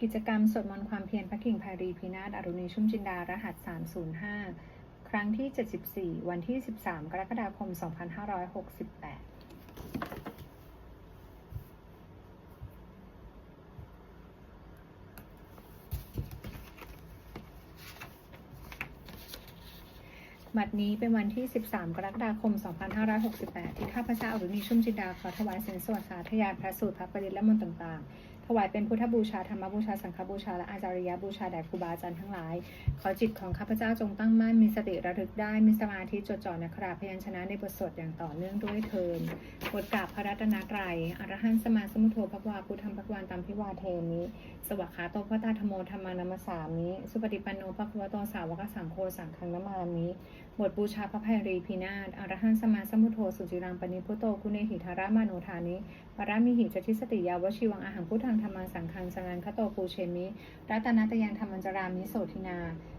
กิจกรรมสวดมนต์ความเพียรพระกิ่งพารีพินาศอรุณีชุ่มจินดารหัส 305 ครั้งที่ 74 วันที่ 13 กรกฎาคม 2568บัดนี้เป็นวันที่ 13 กรกฎาคม 2568 ที่ข้าพเจ้าอรุณีชุ่มจินดา ขอถวายเสียงสวดสาธยายพระสูตรพระปริตและมนต์ต่าง ๆ ถวายเป็นพุทธบูชาธรรมบูชาสังฆบูชาและอาจาริยบูชาแด่ครูบาอาจารย์ทั้งหลาย ขอจิตของข้าพเจ้าจงตั้งมั่นมีสติระลึกได้มีสมาธิจดจ่อในคราพยัญชนะในบทสวดอย่างต่อเนื่องด้วยเทินบทกราบพระรัตนตรัยอรหันตสมาสมุทโธภควาพุทธมภควันตัมพิวาเทมิสวากขาโตพระตาธโมธรรมานัมสสามิสุปฏิปันโนภควโตสาวกสังโฆสังฆังนามามิบทบูชาพระภัยรีพินาศอรหันตสมาสมุทโธสุจิรังปณิพุโตคุเนหิธารามานุธานิปรามิหิจทิสติยาวชิวังอาหังพุทธังธรรมังสังฆังสนันคโตปูเชมิ รัตนัตยังธรรมัญจรามิโสทินา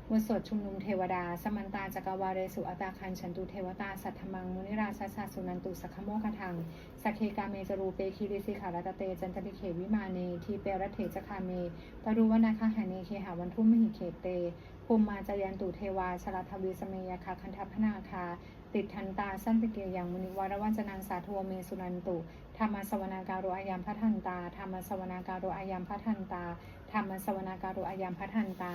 บทสวดชุมนุมเทวดา สมันตาจักรวาเรสุอตาคันฉันตุเทวตา สัทธมัง มุนิราชสาสุนันตุสักขโมคทังสักเคกาเมจรูเปคิริสิขารัตเต จันทริเขวิมาเน ทีเปรตเถจคาเมปรุวนาคาหาเนเคหาวันทุ่มหิเขเตภูมิมาจายันตุเทวาชลทวีสเมยคาคันทัพนาคา ติดทันตาสั้นตะเกียยังมุนิวารวัจนังสาทวเมสุนันตุธรรมสวนาการโรอายัมพัทันตาธรรมสวนาการโรอายัมพัทันตาธรรมสวนาการโรอายัมพัทันตา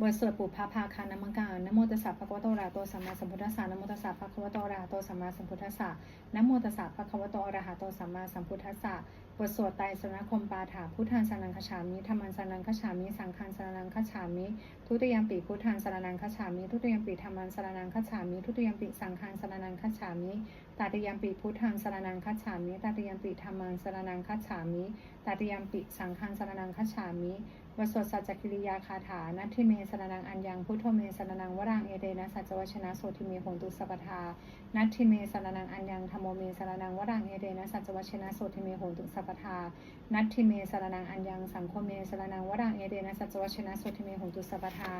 บทสวดปุพพาภาคานมังการนโมตัสสะภะคะวะโตอะระหะโตสัมมาสัมพุทธัสสะนโมตัสสะภะคะวะโตอะระหะโตสัมมาสัมพุทธัสสะนโมตัสสะภะคะวะโตอะระหะโตสัมมาสัมพุทธัสสะ บทสวดไตรสรณคมปาถาพุทธังสรนังคฉามิธรรมังสรนังคฉามิสังฆังสรนังคฉามิทุติยมปีพุทธังสรนังคฉามิทุติยมปีธรรมังสรนังคฉามิทุติยมปีสังฆังสรนังคฉามิตติยมปีพุทธังสรนังคฉามิตติยมปีธรรมังสรนังคฉามิตติยมปีสังฆังสรนังคฉามิ วสวดสัจจกิริยาคาถา นัตถิเมสรนังอัญญัง พุทโธเมสรนังวรังเอเดนะสัจจวชนะโสทิเมโหนตุสัพทานัตถิเมสรนังอัญญังธรรมโมเมสรนังวรังเอเดนะสัจจวชนะโสทิเมโหนตุสัพทานัตถิเมสรนังอัญญังสังโฆเมสรนังวรังเอเดนะสัจจวชนะโสทิเมโหนตุสัพทา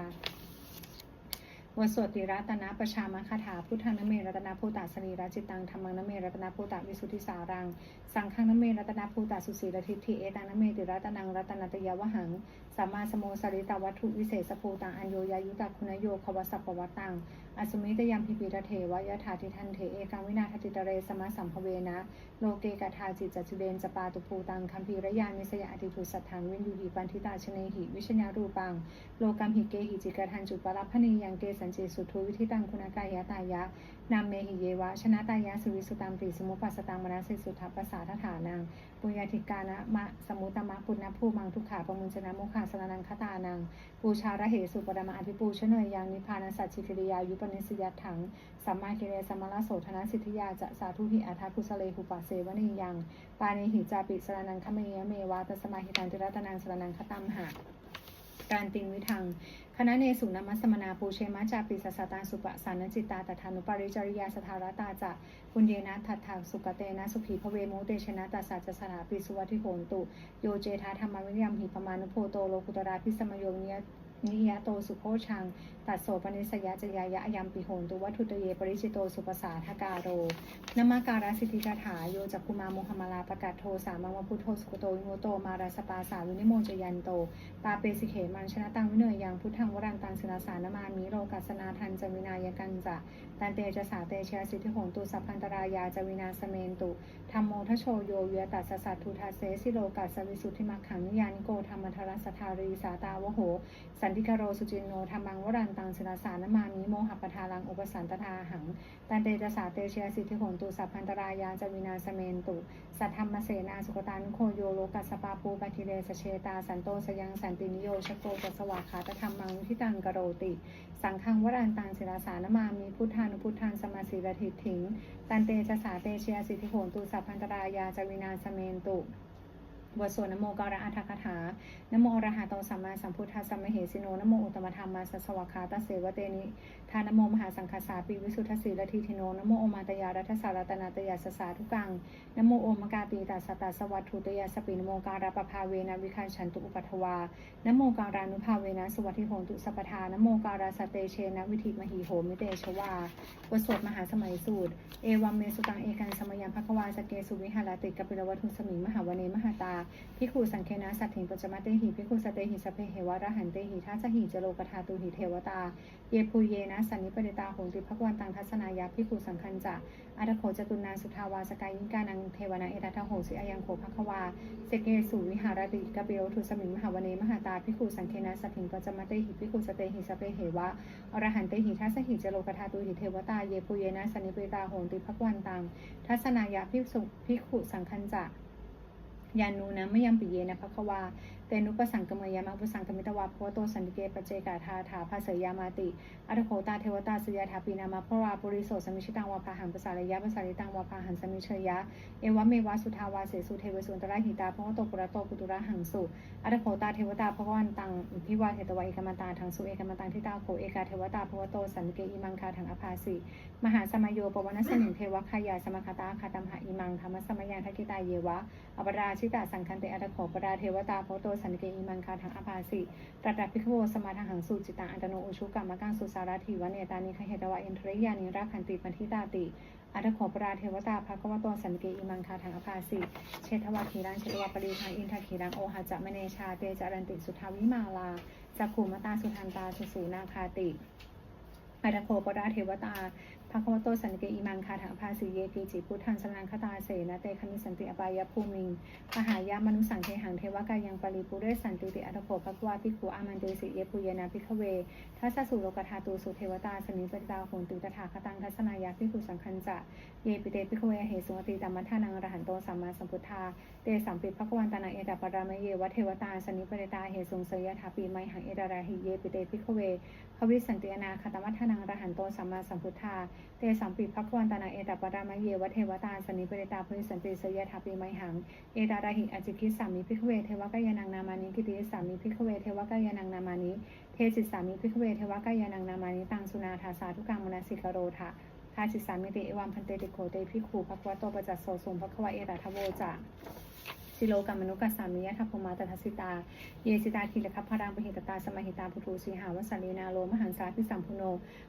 วสวดติรัตนะประชามคาถาพุทธังนเมรัตนาภูตาสรีรจิตตังธรรมังนเมรัตนาภูตาวิสุทธิสารัง สังฆังนเมรัตนาภูตาสุสีรทิฏฐิเอตังนเมติรัตนังรัตนัตยวหัง สัมมาสโมสริตาวัตถุวิเศษภูตังอัญโยยายุตาคุณโยควัสสปวัตตังอสุมิตยามพิปิระเทวายถาทิทันเถเอกังวินาทติตเรสมะสัมภเวนะโลเกกทาจิตจัจุเดนจปาตุภูตังคัมภีรยานิสยาอติทุสัทธังวินยูหิปันทิตาชเนหิวิชญารูปังโลกัมหิเกหิจิกทันจุปรัพพนียังเกสันเจสุทุวิธิตังคุณากายะตายะนามเมหิเยวะชนะตายะสุวิสุตัมปีสมุปัสตังมนัสสิสุทัพปสาทฐานัง ปุญาธิกานะมะสมุตตมะปุณณภูมังทุกขาปมุญชนะมุขาสรนังคตานัง ปูชาระเหสุปรมาอภิปูชเนยยังนิพพานสัจจิกิริยายุปนิสยัตถังสัมมาคิเรสัมมาลโสธนสิทธิยาจะสาธุหิอัฏฐกุสเลหุปะเสวนียัง ปานิหิจาปิสรนังคเมยเมวาตสมาหิตันติรัตนังสรนังคตัมหะ การติงวิทัง คณะเนสุนมมัสมนาปูเชมาจาปิสสสตาสุปะสานจิตตาตถานุปาริจริยาสทารตาจะปุญเยนะทัตถาสุกเตนะสุขีพระเวโมเตชนะตัสสะจสนาปิสุวัติโหนตุ โยเจธาธรรมวิยมหิปมานุโพโตโลกุตระพิสมโยเนีย นิยโตสุโคชัง ตัดโสปนิสยะจยายะยามปิโหนตุวัตุตเยปริจิโตสุปสาทกาโรนมาการาสิทธิกาถาโยจักคุมาโมหมาลาประกาศโทสามังวพุทโธสุโกโตวิโมโตมาราสปาสาวินิโมจยันโตปาเปสิเขมันชนะตังวิเนยยังพุทธังวรังตังสนาสานมามิโลกัสนาทันจมินายกันจะตันเตจะสาเตเชะสิทธิโหนตุสัพพันตรายาจวินาสเมนตุธรรมโมทโชโยเยตัสสะสัตทุทาเสสิโลกัสวิสุทธิมักขังนิยานิโกธรรมทรัสสทารีสาตาวโห สันติคโรสุจินโนธรรมังวรันตังสนาสานมามิโมหปทาลังอุปสันตทาหัง ตันเตจะสาเตเชะสิทธิโหนตุสัพพันตรายาจวินาสเมนตุสัทธรรมเสนาสุกตานุโคโยโลกัสสปาปูปะทิเรสเชตาสันโตสยังสันตินิโยชโกกัสวาขาตธรรมังทิตังกโรติ สังฆังวรันตังศิลาสานมามีพุทธานุพุทธังสมาสีรถิถิง ตันเตชะสาเตเชียสิทธิโหนตุสัพพันตรายาจวินาสเมนตุ บทสวดนโมกระอัฏฐคถานโมอรหะโตสัมมาสัมพุทธัสสะมเหสิโนนโมอุตตมธรรมมาสสวะคาตเสวะเตนิทานโมมหาสังคสาปิวิสุทธสีลทีทิโนนโมโอมาตยารัตสารตนาตยาสสาทุกังนโมโอมกาปีตัสตตัสวัตถุตยาสปินโมการะปภาเวนะวิคันฉันตุอุปัทวานโมการานุภาเวนะสวัสดิโหนตุสัพทานโมการาสเตเชนะวิธิมหีโหมิเตชวาบทสวดมหาสมัยสูตร เอวัมเมสุตังเอกันสมยังภควาสเกสุวิหารติกปิรวัตุสมิงมหาวเนมหาตาพิกขุสังเคนะสัตถิงปัจจมะเตหิพิกขุสเตหิสเพเหวะระหันเตหิทัสสหิจโลกธาตุหิเทวตา เยภูเยนะสันนิปเดตาโหติภควันตังทัศนายาพิกขุสังคันจะอัตโขจตุนาสุทาวาสกายิงกานังเทวนาเอตัทโหสิอายังโขภควาเสเกสุวิหารติกะเบลทุสมิงมหาวเนมหาตาพิกขุสังเคนะสัตถิงปัจจมะเตหิพิกขุสเตหิสเพเหวะอรหันเตหิทัสสหิจโลกธาตุหิเทวตาเยปุเยนะสนนิปริตาโหติภควันตังทัศนายะภิกษุภิกขุสังคันจะ ยานูนะมยังปิเยนะภควา เตนุปสังกมยามะปุสังกมิตวาภวโตสันติเกปเจกาธาถาภาเสยามาติอัตโขตาเทวตาสยาถาปีนามาพระวาปุริโสสมิชิตังวาพาหังปสารยะปสาริตังวาพาหันสมิเชยะ เอวะเมวะสุทาวาเสสุเทวสุนตระหิตาภวโตปุระโตปุตุระหังสุอัตโขตาเทวตาภควันตังพิวาเทตวะเอกมันตาทังสุเอกมันตังทิตาโขเอกาเทวตาภวโตสันติเกอิมังคาทังอภาสิมหาสมโยปวนสนิงเทวคายาสมคตาคาตัมหาอิมังธรรมสมยังทักิตาเยวะอปราชิตาสังคันเตอัตโขปราเทวตาโพโตสันติเกอิมังคาทังอภาสิตรัสพิขโวสมาทังหังสุจิตังอันตโนอุชุกรรมกังสุสารถีวะเนตานิคเหตวะอินทริยานิราคันติปันทิตาติอัตโขปราเทวตาภควโตสันติเกอิมังคาทังอภาสิเชตวะคีรังเชตวะปริทังอินทคีรังโอหะจะมเนชาเตจารันติสุทาวิมาลาจักขุมตาสุทันตาสุสูนาคาติอัตโคปราเทวตาภควโตสันติอิมังคาถาภาสีเยกิจิพุทธังสนังคตาเสนะเตคมิสันติอปายภูมิงมหายามนุสังเทหังเทวกายังปริปุเรสันติติอัตโคภควาภิกขุอามันเตสิเยปุเยนะภิกเวทัสสุโลกธาตูสุเทวตาสนิปติตาโหนติตถาคตังทัศนายาภิกขุสังคันจะเยปิเตภิกเวเหสุงติตัมมัทานังอรหันโตสัมมาสัมพุทธาเตสัมปิภควันตนาเอตปรามเยวะเทวตาสนิปติตาเหสุงเสยถาปีไมหังเอตราหิเยปิเตภิกเวภวิสันติอนาคตมัทนาอรหันโตสัมมาสัมพุทธาเตสัมปิภควันตานาเอตปรามะเยวะเทวตาสนิปริตาภวิสันติสยถาปิไมหัง เอตาราหิอจิคิสามิพิกเวเทวกายานังนามานิกิติสามิพิกเวเทวกายานังนามานิเทจิสามิพิกเวเทวกายานังนามานิตังสุนาทาสาทุกังมนสิกโรทะทาจิสามิติเอวัมพันเตติโขเตพิขูภควโตปจัสโสสุมภควะเอตทโวจะสิโลกัมมนุกัสสามิยะทัพพมาตทัสสิตา เยสิตาคิลคัพพารังปหิตตาสมหิตาพุทูสีหาวสันลีนาโลมหังสาพิสัมพุโน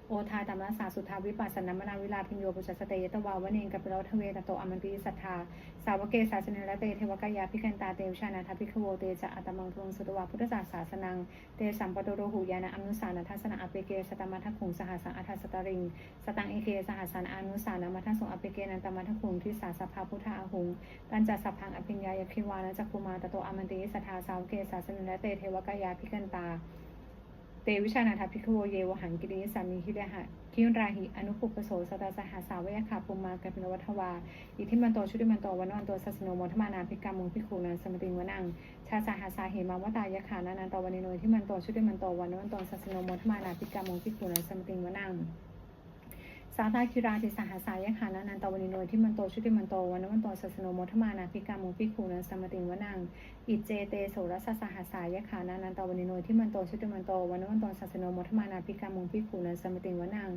โอทาตัมรสาสุทาวิปัสสนามนาวิลาพิญโยปุชสเตยตวาวเนงกัปโรทเวตโตอมันติสัทธาสาวเกสาสนิระเตเทวกายาพิกันตาเตวชานาทพิคโวเตจะอัตมังทุงสุตวาพุทธศาสาสนังเตสัมปโตโรหูยานะอนุสานาทัสนาอเปเกสตมัทคุงสหัสังอัทสตริงสตังเอเคสหัสานอนุสานามัทสงอเปเกนันตมัทคุงทิสาสภาพุทธาหุงตันจัสัพพังอภิญญายคิวานะจักคุมาตโตอมันติสัทธาสาวเกสาสนิระเตเทวกายาพิกันตา เตวิชานาถพิกโวเยวหังกิริสามีฮิเดหะคิยุราหิอนุปุปโสสตาสหาสาวยคาปุมมากัปินวัฒวา อิทิมันโตชุติมันโตวันวันตัวสัสโนโมทมานาภิกามุงพิคูนันสมติงวนัง ชาสหาสาเหมาวตายะขานานันตวันิโนทิมันโตชุติมันโตวันวันตัวสัสโนโมทมานาภิกามุงพิคูนันสมติงวนัง สาตาคิราติสหัสายะขานานันตวนิโนที่มันโตชุติมันโตวันวันโตสัสโนโมทมานาภิกามุงพิคูนันสมติงวนังอิเจเตโสรัสสหัสายะขานานันตวนิโนที่มันโตชุติมันโตวันวันโตสัสโนโมทมานาภิกามุงพิคูนันสมติงวนัง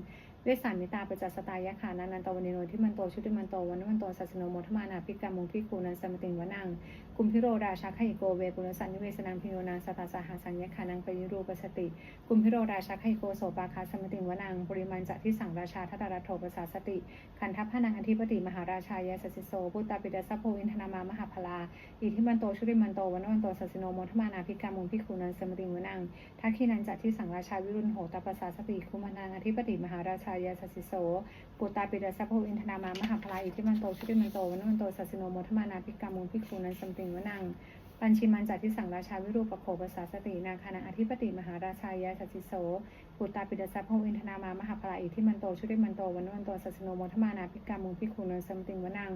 เวสามิตาปจัสตายะขานานันตวันิโนที่มันโตชุติมันโตวันวันโตสัสโนโมทมานาภิกามุงพิคูนันสมติงวนังกุมพิโรราชาขยิโกเวปุรสันนิเวสนังพิโยนาสตาสหาสัญญขานังปยุรูปสติ กุมพิโรราชาขยิโกโสปาคาสมติงวนังปริมาณจะที่สั่งราชาทัตารัโถปสาสติ ขันทัพพนังอธิปติมหาราชายาสสิโสพุตตาปิดาสัพโพอินทนามามหาพลาอิทิมันโตชุริมันโตวันวันโตสัสโนโมทมานาภิกามุงพิคูนันสมติงวนังทักขีนันจัตที่สังราชาวิรุณโหตปสาสติ คุมานังอธิปติมหาราชายาสัสิโสปุตตาปิดาสัพโพอินทนามามหาพลาอิทิมันโตชุติมันโตวันมันโตสัสโนโมทมานาภิกามูลพิคุนันสมติงวนังปัญชิมันจัตที่สังราชาวิรูปโขปสาสตินาคานาอธิปติมหาราชายาสัสิโสปุตตาปิดาสัพพอินทนามามหาพลาอิทิมันโตชุติมันโตวันวันโตสัสโนโมทมานาภิกามุงพิคุนันสมติงวนัง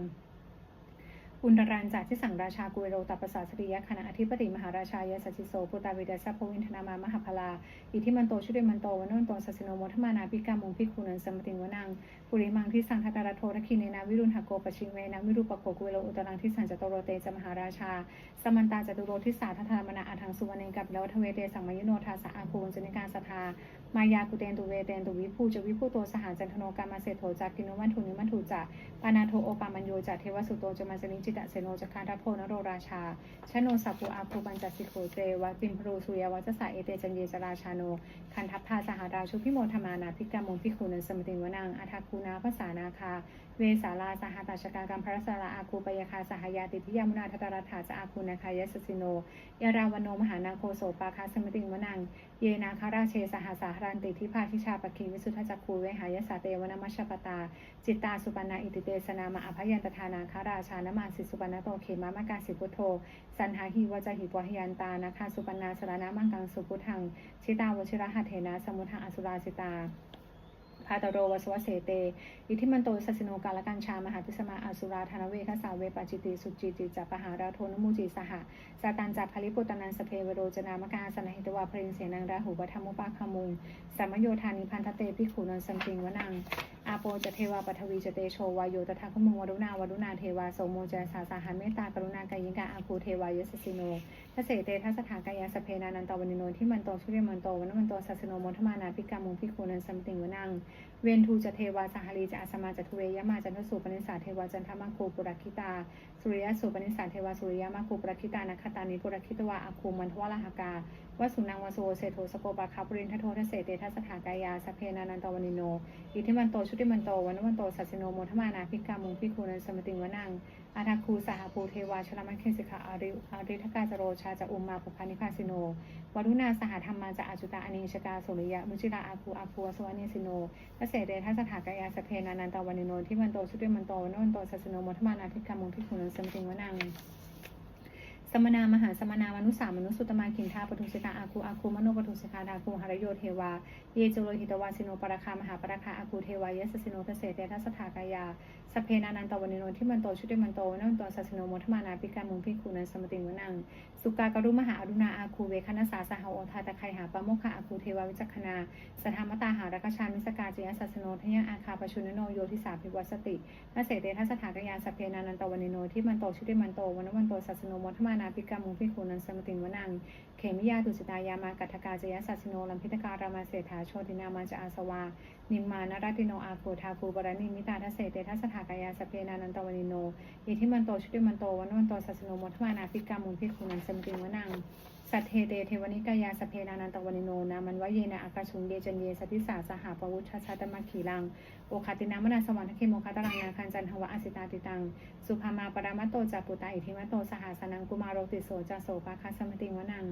อุนดรันจากที่สั่งราชากุเวโรตัปสาสติยะคณะอธิปติมหาราชายาสัชิโสปุตาวิดาสัพพวินธนามามหาพลาอิทิมันโตชุดิมันโตวันนุนโตสัสโนโมทมานาปิกามุงพิคุนันสมติงวนังปุริมังที่สังทัตารโทนคินเนนาวิรุณหโกปชิงเวนาวิรุปโขกุเวโรอุตรังที่สังจตโรเตจมหาราชา สมันตาจตุโรทิสาทัทธามนาอาทังสุวรรณกับแล้วทเวเตสังมยุโนทาสะอาคูนจนิการสทามายากุเตนตุเวเตนตุวิภูจะวิภูโตสหจันทโนกามาเศโถจากกินวันทุนิมันทุจะปานาโทโอปามัญโยจะเทวสุโตจะมาจนิจิตะเสโนจะคานทัพโพนโรราชาชโนสัพพุอาภูปัญจสิโขเตวะปินพรูสุยวัจสะเอเตจันเยจราชาโนคันทัพพา ราชุพิโมธมานาภิกามุงพิคูนันสมติงวนังอาทาคูนาภาษานาคา เวสาลาสหตัชกากรรมพระสาราอาคูปยคาสหายาติทิยามุนาทตรัฐาจะอาคูนาคายสสิโนยาราวโนมหานาโคโสปาคาสมติงวนัง เยนาคาราเชสหสารันติทิพาทิชาปคีวิสุทธจักคูเวหายสาเตวนามัชปตา จิตตาสุปันนาอิติเตสนามาอภยันตทานาคาราชานมาสิสุปันนโตเขมามากาสิพุทโธ สันหาหิวจหิปวหิยันตานาคาสุปันนาสรณามังกังสุพุทังชิตาวชิระหัตเถนะสมุทังอสุราสิตาพาตโรวสวเสเต อิทิมันโตสัสสิโนกาลกัญชามหาพิสมาอสุราธนเวคสาเวปจิติ สุจิติจัปปหาราโทนมูจิสหะ สาตันจัปพลิปุตนันสเพวโรจนามกาสนหิตวาพริงเสนังราหูปธรรมุปาคมุงสัมโยธานิพันธเตพิขุนันสัมปิงวนังอาโปจะเทวาปัทวีจเตโชวายโยตถาคมุงวรุณาวรุณาเทวาโสมโมจสาสาหันเมตตากรุณากายิงกาอาคูเทวายสสิโนทเสเตทัสถากายาสเพนานันตวนิโนที่มันโตชุริมันโตวันมันโตสัสโนโมทมานาพิกามุงพิขุนันสัมปิงวนัง เวนทูจะเทวาสหรีจะอาสมาจะทุเวยมาจันทสุปนิสาเทวาจันทมังคูปุรคิตา สุริยสุปนิสาเทวาสุริยมาคูปุรคิตานัคตานิปุรคิตวาอาคูมันทวลหากาวสุนังวโสเศโทสโกปาคาปรินทโททเสเตทัสถากายาสเพนานันตวนิโนอิทิมันโตชุติมันโตวันวันโตสัสโนโมทมานาพิกามุงพิคูนันสมติงวนัง อาทาคูสหภูเทวาชลมันเคสิกาอาริอาริทกาจโรชาจะอุมมาปุพานิพาสิโนวรุณาสหธรรมาจะอาจุตาอนิชกาสุริยะมุจิราอาคูอาคูสวานิสิโนพระเสเดทัสถากายาสเพนานันตวานิโนที่มันโตชุติมันโตนันโตสัสโนมทมานาพิกามุงพิคุนันสมติงวนังสมนามหาสมนามนุสามนุสุตมาคินทาปทุสิกาอาคูอาคูมโนปทุสิกาดาคูหารโยเทวา เยจุโลหิตวาสิโนปราคามหาปราคาอาคูเทวายสสิโนพระเสเดทัสถากายา สเพนานันตวานิโนที่มันโตชุติมันโตนวันโตสัสสโมทมานาพิการมุงพิคุนันสมติงวนัง สุกากรุมหาอรุณาอาคูเวคณสาสหโอทาตะไคหาปะโมคคาอาคูเทวาวิจักขณาสธรรมตาหารักชามิสกาจยสัสโนทยังอาคาปชุนโนโยทิสาภิวัสตินเสเตทัสถากยาสเพนานันตวานิโนที่มันโตชุติมันโตวันวันโตสัสโมทมานาพิการมุงพิคูนันสมติงวนัง เขมิยาตุสิตายามากัทกาจยสัสโนลัมพิตการามาเศรษฐาโชตินามาจอาสวานิมมานราติโนอาโคทาคูบรณิมิตาทเสเตทัสถากายาสเพนานันตวานิโนอิทิมันโตชุติมันโตวันวันโตสัสโนมทมานาพิกามุงพิคูนันสมติงวนังสัทเทเตเทวนิกายาสเพนานันตวานิโนนามันวะเยนะอากาชุงเยจันเยสติสาสหปวุชชาตมัคขีลังโอคาตินามนาสวรรคเคโมคาตรังนาคันจันทวะอสิตาติตังสุภามาปรามัตโตจาปุตตาอิทิมัตโตสหาสนังกุมารโรติโสจาโสปาคาสมติงวนัง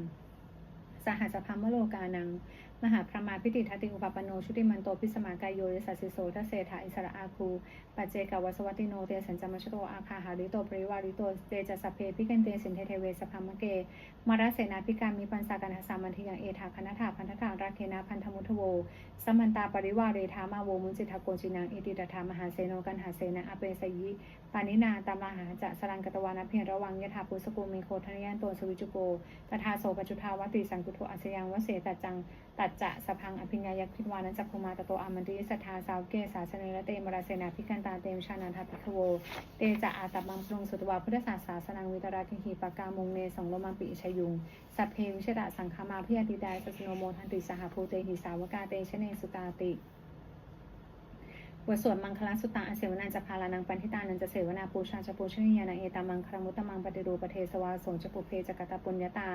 สหัสพัมโลกานัง มหาพระมาพิติทัติอุปปโน ชุติมันโตพิสมากายโยยสัสสิโสทเศธาอิสระอาคูปัจเจกวสวัติโนเตสัญจมัชโตอาคาหาริโตปริวาริโตเตจัสสพเพพิกันเตสินเทเทเวสพัมมเกมารเสนาพิการมีปันสากันหสามันทิยังเอธาคณถาพันธทาราเคนาพันธมุทโวสมันตาปริวาเรธามาโวมุนจิทาโกจินังอิติตถามหาเสโนกันหาเสนะอเปสยิ ปานินาตามลาหาจะสรังกตวานะเพียรระวังยถาปุสกุเมโคทนยันโตสวิจุโกตถาโสปจุทาวติสังกุโทอาสยังวเสตัจจังตัจจะสพังอภิญญายักขิวานันจักคุมาตโตอามันติสัทธาสาวเกสาสเนระเตมราเสนาพิกันตาเตมชานันทพิคโวเตจะอาตับมังปรุงสุตวาพุทธศาสาสนังวิตราคิหิปากามุงเนสังโลมังปิชยุงสัพเพวิชดาสังคามาพิยติดาสสโนโมทันติสหภูเตหิสาวกาเตชเนสุตาติ บทสวดมังคลสุตตังอเสวนันจะพาลานังปันทิตานันจะเสวนาปูชาจะปูชนียานังเอตามังครมุตตมังปฏิรูปเทสวาโสจะปุเพจกตปุญญาตา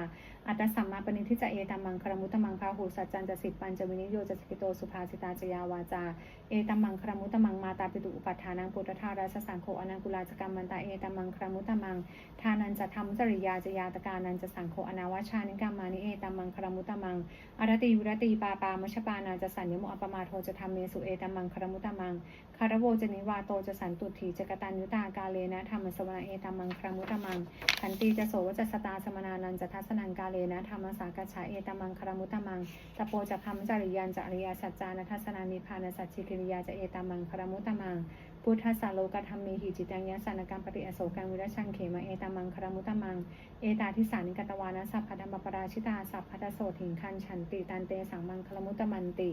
อัตสัมมาปณิทิจะเอตามังครมุตตมังพาหูสัจจันจะสิปัญจะวินิโยจะสกิโตสุภาสิตาจยาวาจา เอตามังครมุตตมังมาตาปิตุอุปัฏฐานังปุตธาราสสังโฆอนังกุลาจกรรมมันตาเอตามังครมุตตมังทานันจะทำจริยาจยาตกานันจะสังโฆอนาวชานิกรรมานิเอตามังครมุตตมังอรติยุรติปาปามชปานาจะสัญญโมอปมาโทจะทำเมสุเอตามังครมุตตมังคารโวจนิวาโตจะสันตุถีจะกตัญยุตากาเลนะธรรมสวนาเอตัมมังครมุตตมังขันติจะโสวจะสตาสมนานันจะทัสนังกาเลนะธรรมสากัจฉาเอตัมมังครมุตตมังตะโปจะพัมจริยันจะอริยสัจจานะทัสนานิพานสัจจิกิริยาจะเอตัมมังครมุตตมังพุทธสาโลกธรรมเมหิจิตังยสานกรรมปฏิอโศกังวิรชังเขมาเอตัมมังครมุตตมัง เอตาทิสานิกตวานะสัพพธรรมปราชิตาสัพพทโสถิงคันฉันติตันเตสังมังคลมุตตมันติ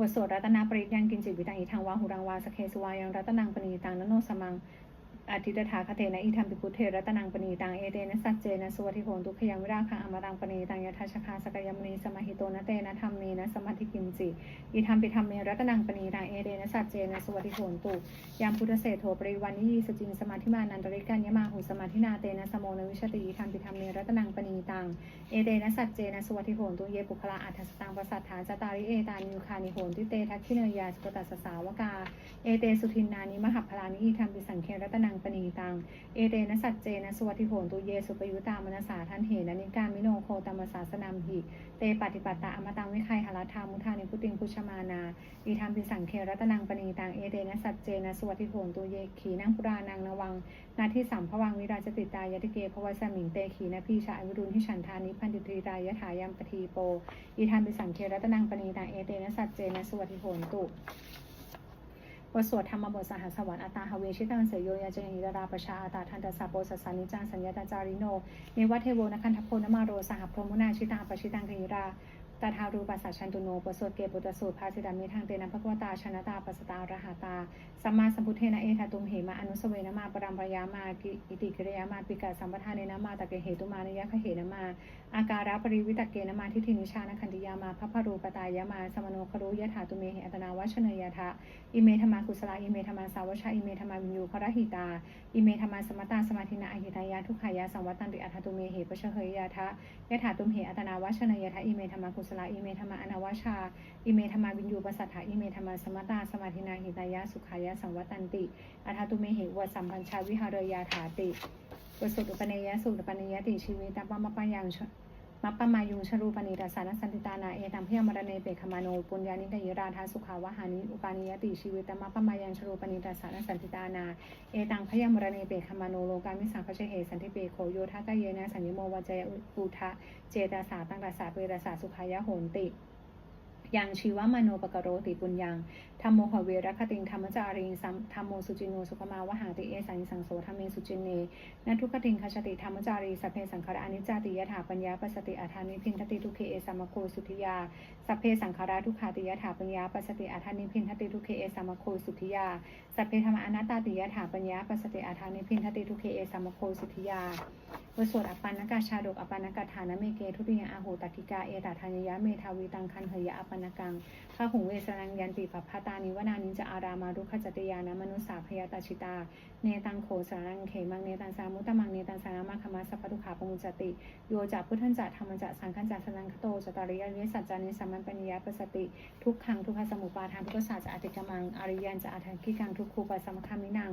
วสวดรัตนาปริยังกินจิตวิตังอิทังวาหุรังวาสเคสุวายังรัตนังปณีตังนโนสมัง อาทิตถาคเทนะอิทัมปิพุทเทรัตนังปณีตังเอเตนะสัจเจนะสวัติโหนตุขยังวิราคังอมตังปณีตังยทัชคาสกยมณีสมาหิโตนะเตนะธรรมเมนะสมาธิกิมจิอิทัมปิธรรมเมรัตนังปณีตังเอเตนะสัจเจนะสวัติโหนตุยามพุทธเศโธปริวันนิยีสจินสมาธิมานันตริกันยมาหุสมาธินาเตนะสโมนวิชติอิทัมปิธรรมเมรัตนังปณีตังเอเตนะสัจเจนะสวัติโหนตุเยปุคละอัฏฐสตังปสัทธาจตาริเอตานิยุคานิโหนติเตทักขิเนยาสุปตัสสาวกาเอเตสุทินนานิมหัพพลานิอิทัมปิสังเครัตนังปณีตัง เอเตนะสัจเจนะสวัติโหนตุเยสุปยุตามนสาทันเหนะนิการมิโนโคตมสาสนัมหิ เตปฏิปัตตะอมตังวิคัยหรธามุทานิพุติงพุชมานาอีธรรมปิสังเครัตนังปณีตัง เอเตนะสัจเจนะสวัติโหนตุเยขีนังปุรานังนวัง นาที่สัมภวังวิราชติตายติเกภวสมิงเตขีนะพีชาอวิรุณที่ฉันทานิพันติตรีรายถายามปทีโปอีธรรมปิสังเครัตนังปณีตัง เอเตนะสัจเจนะสวัติโหนตุ บทสวดธรรมบทสหัสวรรค์อัตตาหเวชิตังเสยโยยาจยิราประชาอัตตาทันตสาโปสสานิจังสัญญาตาจาริโน เนวัตเทโวนคันทโพนมาโรสหพรมุนาชิตาปชิตังกิรา ตาทารูปัสสะชันตุโนปสวดเกปุตสูตรภาสิดามิทางเตนะภควตาชนะตาปัสตาอรหาตาสัมมาสัมพุทเทนะเอธาตุมเหมาอนุสเวนะมาปรัมปรยามาอิติกิริยามาปิกาสัมปทานเนนะมาตะเกเหตุมานิยะคเหนะมาอาการะปริวิตกเกนะมาทิฏฐินิชานคันติยามาพัพพรูปตายามาสมโนครุยะถาตุเมเหอัตนาวัชเนยทะอิเมธรรมากุศลาอิเมธรรมาสาวชาอิเมธรรมาวิญญูครหิตาอิเมธรรมาสมตาสมาธินาอหิตายาทุกขายาสังวัตันติอัฏฐตุเมเหปเชเฮยยะทะยะถาตุมเหอัตนาวัชเนยทะอิเมธรรมากุสลาอิเมธรรมาอนาวชา อิเมธรรมาวินยูปัสัทธาอิเมธรรมาสมตาสมาธินาหิตายะสุขายะสังวัตันติอัฏตุเมเหวสัมพัญชาวิหารยาถาติวสุตุปเนยสุตุปเนยติชีวิตตปมาปะยัง มัปปมายุชรูปณีตาสานสันติตานาเอตัมพยมรเนเปขมาโนปุญญานิกยราธาสุขาวหานิอุปานิยติชีวิตมัปปมายังชรูปณีตาสานสันติตานาเอตังพยมรเนเปขมาโนโลกามิสังคเชเหสันติเปโคโยทากเยนะสัญญโมวจยอุทะเจตาสาตังตาสาเปราสาสุขายะโหนติ ยังชีวมโนปกโรติปุญญังธรรมโมหเวรคติงธรรมจาริงสัมธรรมโมสุจินโนสุขมาวหาติเอสังสังโสธรรมเมสุจินเนนัทุกขติงคชติธรรมจารีสัพเพสังขารอนิจจติยถาปัญญาปสติอาธานิพินทติทุเคเอสัมมโคสุทิยา สัพเพสังขาราทุกขาติยถาปัญญาปัสติอาธานิพินทติทุเคเอสัมโคสุทิยา สัพเพธรรมอนัตตาติยถาปัญญาปัสติอาธานิพินทติทุเคเอสัมโคสุทิยาบทสวดอปันนกาชาดกอปันนกฐานเมเกทุติยอาโหตติกาเอตาทานยะเมทาวีตังคันเหยะอปันนกังข้าหุงเวสนังยันติปัพพาตานิวนานิจอารามารุขจติยานะมนุสสาพยาตาชิตา เนตังโขสารังเขมังเนตังสามุตตมังเนตังสานามาคมาสัพพทุขาปมุจจติโยจะพุทธันจะธรรมจะสังขันจะสนังคโตจตาริยนิสัจจานิสัมมันปัญญาปสติ ทุกขังทุกขสมุปาทานทุกขศาสจะอติกมัง อริยันจะอัฏฐกิกังทุกคูปะสมคามินัง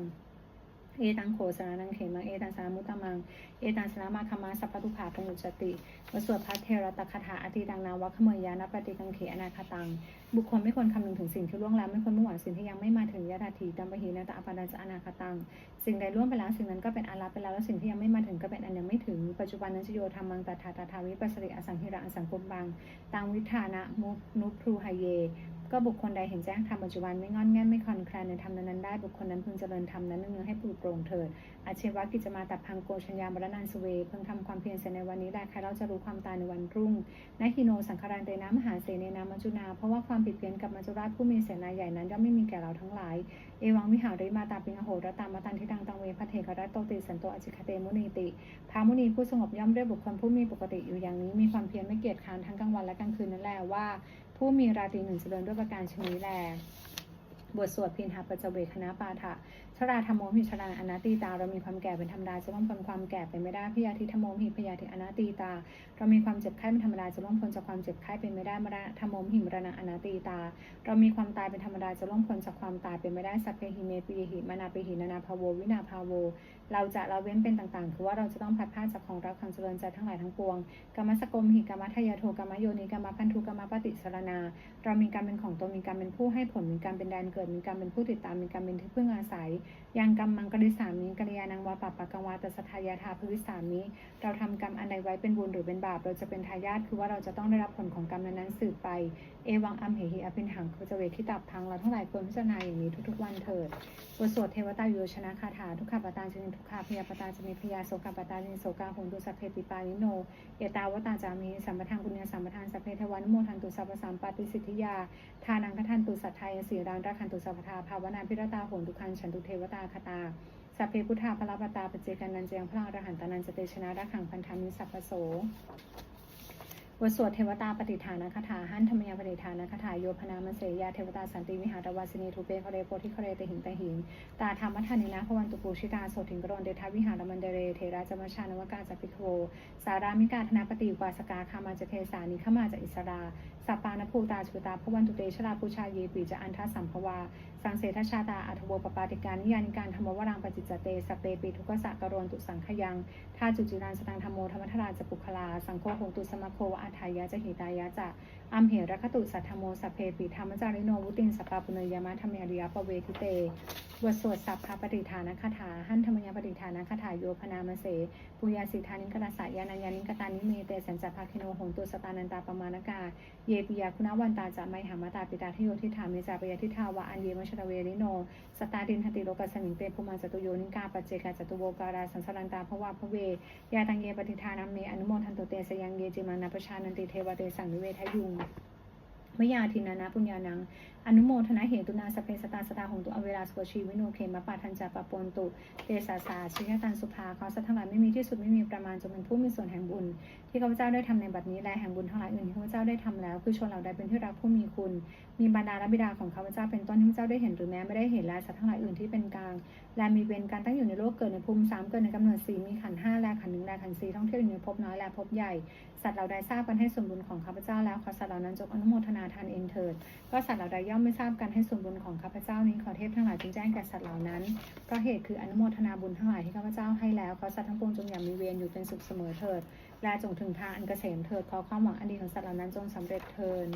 เอตังโขสานังเขมัง เอตังสามุตตมัง เอตังสนามาคมาสัพพทุขาปมุจติวสวดพัทเทรตคาถาอติตังนาวัคขเมยยานปฏิกังเขอนาคตัง บุคคลไม่ควรคำนึงถึงสิ่งที่ล่วงแล้วไม่ควรมุ่งหวังสิ่งที่ยังไม่มาถึงยะถาถีตัมปะหีนาตะอปานันจะอนาคตัง สิ่งใดล่วงไปแล้วสิ่งนั้นก็เป็นอาลับไปแล้วแล้วสิ่งที่ยังไม่มาถึงก็เป็นอันยังไม่ถึง ปัจจุบันนั้นจะโยธรรมังตถาตถาวิปัสสริอสังหิระอสังคุมบัง ตังวิธานะมุนุพรูหเย ก็บุคคลใดเห็นแจ้งธรรมปัจจุบันไม่งอนแง่นไม่คลอนแคลนในธรรมนั้นได้บุคคลนั้นพึงเจริญธรรมนั้นเนืองให้ปลุกโปร่งเถิดอาชีวกิจมาตับพังโกชัญญามรนันสเวเพิ่งทำความเพียรเสร็จในวันนี้ได้ใครเราจะรู้ความตายในวันรุ่งนาฮิโนสังคารันเตนะมหาเสนนามัจจุนา เพราะว่าความผิดเพี้ยนกับมัจจุราชผู้มีเสนาใหญ่นั้นย่อมไม่มีแก่เราทั้งหลาย เอวังวิหาริมาตาปิงโหรตามาตันทิตังตังเวพระเทกรัตโตติสันโตอจิคเตมุนีติพระมุนีผู้สงบย่อมเรียกบุคคลผู้มีปกติอยู่อย่างนี้มีความเพียรไม่เกียจคร้านทั้งกลางวันและกลางคืนนั่นแหละว่า ผู้มีราตรีหนึ่งเจริญด้วยประการชนี้แล บทสวดพินหาปัจเจเวคณะปาฐะ ชราธรรมโมหิชราอนาตีตา เรามีความแก่เป็นธรรมดาจะล่วงพ้นความแก่ไปไม่ได้พยาธิธรรมโมหิพยาธิอนาตีตา เรามีความเจ็บไข้เป็นธรรมดาจะล่วงพ้นจากความเจ็บไข้เป็นไม่ได้มรณะธรรมโมหิมรณะอนาตีตา เรามีความตายเป็นธรรมดาจะล่วงพ้นจากความตายเป็นไม่ได้สัพเพหิเมปิยหิมานาปิหินานาภาโววินาภาโว เราจะเราเว้นเป็นต่างๆ คือว่าเราจะต้องพัดพลาดจากของรักความเจริญใจทั้งหลายทั้งปวงกรรมสกมหิกรรมทายาโทกรรมโยนิกรรมพันธุกรรมปฏิสรณา เรามีการเป็นของตนมีการเป็นผู้ให้ผลมีการเป็นแดนเกิดมีการเป็นผู้ติดตามมีการเป็นที่พึ่งอาศัยยังกรรมมังกริสามิกัลยาณังวาปัปปะกังวาตสทายาธาภวิสามิ เราทำกรรมอันใดไว้เป็นบุญหรือเป็นบาป เราจะเป็นทายาทคือว่าเราจะต้องได้รับผลของกรรมนั้นๆสืบไป เอวังอัมเหหิอภินหังคือจเวทิตับพังเราทั้งหลายควรพิจารณาอย่างนี้ทุกๆ วันเถิดบทสวดเทวตาโยชนะคาถาทุกขปตาจนิทุกขาพยาปตาจนิพยาโสกปตาจนิโสกาหุนตุสัพเพปิปานิโน เอตาวตาจามีสัมปทานปุญญาสัมปทานสัพเพเทวานุโมทันตุสัพพสัมปติสิทธิยาทานังคทันตุสัทธายสีรังรักขันตุสัพพทาภาวนาพิรตาโหนตุคันฉันตุเทวตาคตาสัพเพพุทธาพระปตาปเจกันนันเจียงพระอรหันตานันจเตชนะระขังพันธามิสัพพโสบทสวดเทวตาปฏิฐานคาถาหันธรรมยาปฏิฐานคาถาโยพนามเสยาเทวตาสันติวิหารวาสินีทูเปคเรโพธิคเรตหิงตหิงตาธรรมทานินะพวันตุปูชิตาโสถิงกรณเดทาวิหารมันเดเรเทราจมชานวกาจัปิโคสารามิกาธนปฏิวาสกาคามาจเทสานิขมาจอิสรา สัปปานภูตาจุตาพวันตุเตชราปูชาเยปีจะอันทัสัมภวา สังเสทชาตาอัทโวปปาติการนิยานิการธรรมวรังปจิจเต สเปปีทุกสะกรนตุสังขยังทาจุจิรานสตังธรรมโมธรรมทราจปุคลา สังโฆหงตุสมโควอัฏฐายะจะหิตายะจะอัมเหรคตุสัทธโมสัพเพปิธรรมจาริโนวุตินสปปาปุเนยามะธรรมยริยปเวทิเตบทสวดสัพพปฏิฐานคาถาหันธรรมยปฏิฐานคาถาโยพนามเสปุยาสิทานิกระสายานัญญานิกตานิเมเตสัญจภาคิโนโหนตุสตานันตาปมาณกา เยปิยาคุณวันตาจะไมหามาตาปิตาทิโยทิธามิจาปยทิทาวะอันเยมชตเวริโน สตาดินหติโลกัสมิงเตภูมาจตุโยนิกาปัจเจกาจตุโวการาสังสารันตาภวะพะเวยาตังเยปฏิทานัมเมอนุโมทันตุเตสยังเยจิมานาปชานันติเทวเตสังนิเวทยุงมยาทินานะ ปุญญานัง อนุโมทนาเหตุนาสเพสตาสตาหงตุอเวลาสวชีวิโนเคมาปาทันจาปปนตุเตสาสาชิยตันสุภาเขาสัตว์ทั้งหลายไม่มีที่สุดไม่มีประมาณจงเป็นผู้มีส่วนแห่งบุญ ที่ข้าพเจ้าได้ทำในบัดนี้และแห่งบุญทั้งหลายอื่นที่ข้าพเจ้าได้ทำแล้ว คือชนเหล่าใดเป็นที่รักผู้มีคุณ มีบรรดาและบิดาของข้าพเจ้าเป็นต้นที่ข้าพเจ้าได้เห็นหรือแม้ไม่ได้เห็นและสัตว์ทั้งหลายอื่นที่เป็นกลางและมีเวรการตั้งอยู่ในโลกเกิดในภูมิสามเกิดในกำเนิดสี่มีขันห้าและขันหนึ่งและขันสี่ท่องเที่ยวอยู่ในภพน้อยและภพใหญ่สัตว์เหล่าใดทราบกันให้ส่วนบุญของข้าพเจ้าแล้วขอสัตว์เหล่านั้นจงอนุโมทนาทานเองเถิดก็สัตว์เหล่าใดย่อมไม่ทราบกันให้ส่วนบุญของข้าพเจ้านี้ขอเทพทั้งหลายจงแจ้งแก่สัตว์เหล่านั้นเพราะเหตุคืออนุโมทนาบุญทั้งหลายที่ข้าพเจ้าให้แล้วขอสัตว์ทั้งปวงจงอย่ามีเวรอยู่เป็นสุขเสมอเถิดและจงถึงทางอันเกษมเถิดขอความหวังอันดีของสัตว์เหล่านั้นจงสำเร็จเถิด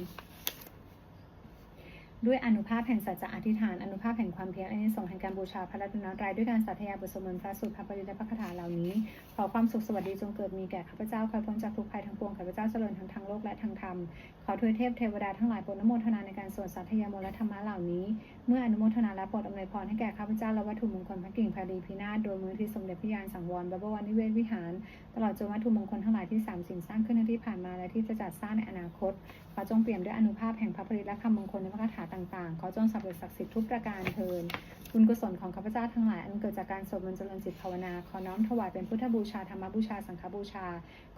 ด้วยอนุภาพแห่งสัจจะอธิษฐานอนุภาพแห่งความเพียรอันนี้ส่งส์แห่งการบูชาพระรัตนตรัยด้วยการสัตยาบุษมนต์พระสูตรพระปริและพระคาถาเหล่านี้ ขอความสุขสวัสดีจงเกิดมีแก่ข้าพเจ้าคอยพ้นจากทุกภัยทั้งปวงข้าพเจ้าเจริญทั้งทางโลกและทางธรรมขอทวยเทพเทวดาทั้งหลายโปรดอนุโมทนาในการสวดสัทยามนต์และธรรมะเหล่านี้ เมื่ออนุโมทนาและโปรดอำนวยพรให้แก่ข้าพเจ้าและวัตถุมงคลพระกิ่งพารีพินาศโดยมือที่สมเด็จพระยานสังวรบวรนิเวศวิหาร ตลอดจนวัตถุมงคลทั้งหลายที่สามสิ่งสร้างขึ้นในที่ผ่านมาและที่จะจัดสร้างในอนาคตขอจงเปี่ยมด้วยอนุภาพแห่งพระปริและคำมงคลในพระคาถาต่างๆ ขอจงสำเร็จศักดิ์สิทธิ์ทุกประการเทินบุญกุศลของข้าพเจ้าทั้งหลายอันเกิดจากการสวดมนต์เจริญจิตภาวนา ขอน้อมถวายเป็นพุทธบูชาธรรมบูชาสังฆบูชา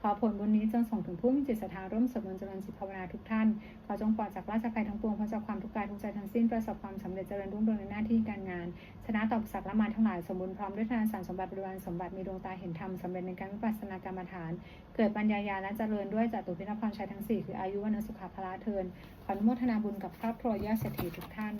ขอผลบุญนี้จงส่งถึงผู้มีจิตศรัทธาร่วมสวดมนต์เจริญจิตภาวนาทุกท่าน ขอจงปลอดจากราชภัยทั้งปวงพ้นจากความทุกข์กายทุกใจทั้งสิ้นประสบความสำเร็จเจริญรุ่งเรืองในหน้าที่การงาน ชนะต่ออุปสรรคและมารทั้งหลายสมบูรณ์พร้อมด้วยทานสารสมบัติบริวารสมบัติมีดวงตาเห็นธรรมสำเร็จในการวิปัสสนากรรมฐาน เกิดปัญญาญาและเจริญด้วยจตุพิรพรชัยทั้งสี่คืออายุวันสุขภาละเทินขออนุโมทนาบุญกับครอบครัวญาติเศรษฐีทุกท่าน